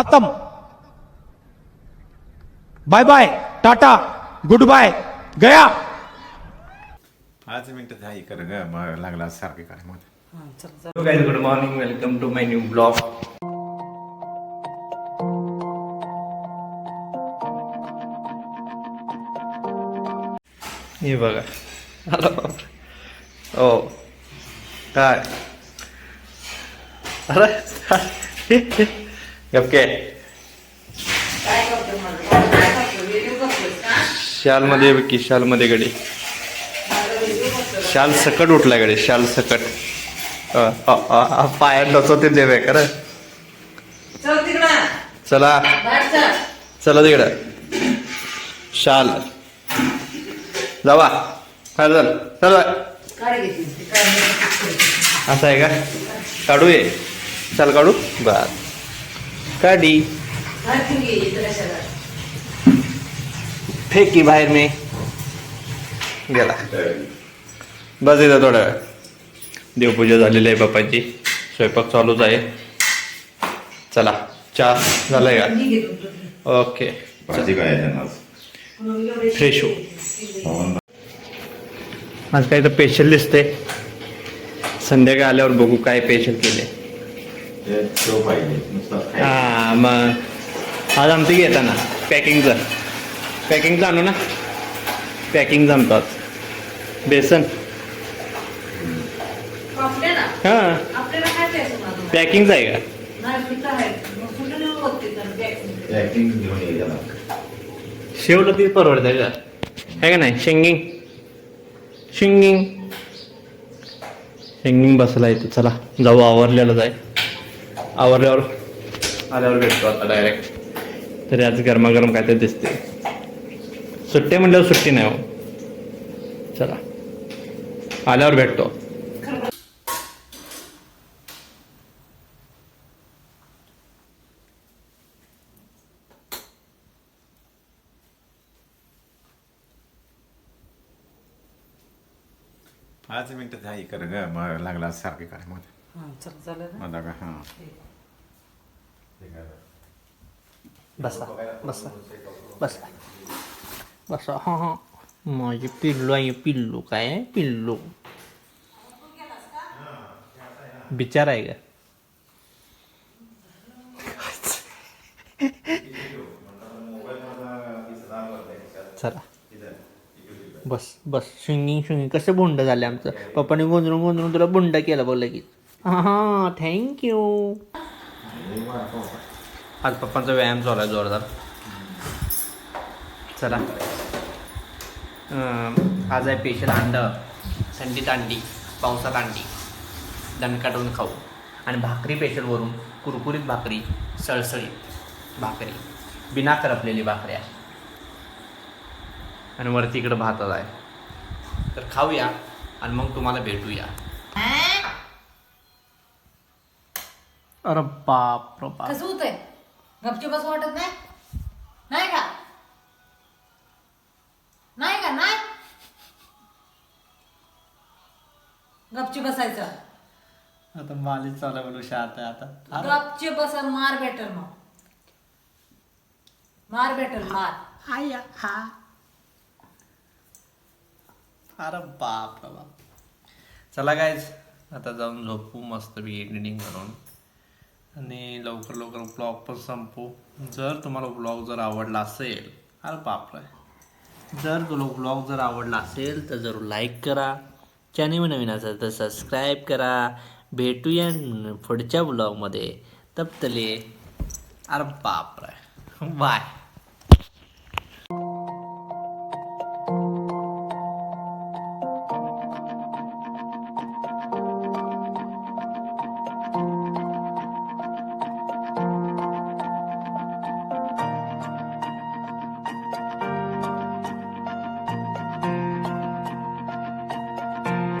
खत्म। Bye bye tata good bye गया। पाच मिनिटं झाली कर ग मग लागला सारखे काय मग good morning. Welcome to my new vlog. हे बघा. हॅलो हो काय? अरे गपके शालमध्ये बघ की शालमध्ये गडी. शाल सकट उठला गडी शाल सकट. अ, अ, देव आहे पायात ते खरं. चला. चला तिकडं. शाल. जावा. काय झालं चल असं आहे का? काढू ये चल काढू. बर काढी? फेकी बाहेर मी। गेला। बस इथं थोडा वेळ। देवपूजा झालेली आहे बाप्पाची। स्वयंपाक चालूच आहे। चला चहा झालाय का. ओके। फ्रेश हो। पाहून आज काय तर स्पेशल दिसते संध्याकाळी आल्यावर बघू काय स्पेशल केले ते पाहिजे खायचं. हा मग आज आमचं घेताना पॅकिंगचं पॅकिंगचं आणू ना पॅकिंग जमतो आज बेसन हां आपल्याला काय द्यायचं माझं? पॅकिंगचं आहे का नाही, तिथं आहे. मग कुठं नेऊन बघते तर पॅकिंग. पॅकिंग घेऊन ये त्याला शेवला ती परवडते का आहे का नाही शेंगिंग शिंगिंग शेंगिंग बसला येते चला जाऊ आवरलेलं जाय आवरल्यावर आल्यावर भेटतो आता डायरेक्ट तरी आज गरमागरम काय ते दिसते. सुट्टी म्हटल्यावर सुट्टी नाही हो. चला. आल्यावर भेटतो. पाच मिनिटं झाली कर ग मग लागला सारखे काय मग झालं का हां. बसा बसा बसा. बसा हां हां. माझे पिल्लू आहे पिल्लू काय आहे? पिल्लू. बिचार आहे का? चला. बस बस शिंगिंग शिंगिंग. कसं बुंड झालं आमचं? पप्पाने गोंधळून गोंधळून तुला बुंड केलं बोललं की हां थँक्यू आज पप्पांचा व्यायाम चालू आहे जोरदार. चला. आज आहे स्पेशल अंड थंडीत अंडी पावसात अंडी. दणकाटून खाऊ. आणि भाकरी पेशलवरून कुरकुरीत भाकरी सळसळीत भाकरी. बिना करपलेली भाकऱ्या आणि वरती इकडं भातच आहे. तर खाऊया आणि मग तुम्हाला भेटूया. अरे बाप रे बाप. कसं होतंय? गपची बस वाटत नाही? नाही का? नाही का? नाही? गपची बसायचं. आता मालिक चालू शांत आहे आता. गपची बस मार भेटल मग. मार भेटल मार. अरे बाप रे बाप. चला गायज आता जाऊन झोपू मस्त बी एडिटिंग करून. आणि लवकर लवकर ब्लॉग पण संपू. जर तुम्हाला ब्लॉग जर आवडला असेल अरे बापरे. जर तुला ब्लॉग जर आवडला असेल तर जरूर लाईक करा. चॅनल नवीन असेल तर सबस्क्राईब करा. भेटूया पुढच्या ब्लॉगमध्ये तपतले अरे बापरे. बाय